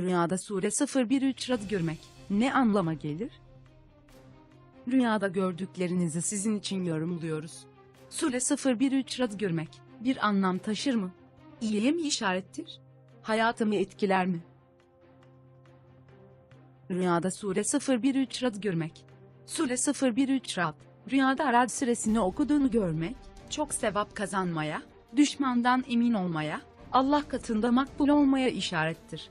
Rüyada sure 013 rad görmek ne anlama gelir? Rüyada gördüklerinizi sizin için yorumluyoruz. Sure 013 rad görmek bir anlam taşır mı? İyiye mi işarettir? Hayatımı etkiler mi? Rüyada sure 013 rad görmek. Sure 013 rad, rüyada rad suresini okuduğunu görmek, çok sevap kazanmaya, düşmandan emin olmaya, Allah katında makbul olmaya işarettir.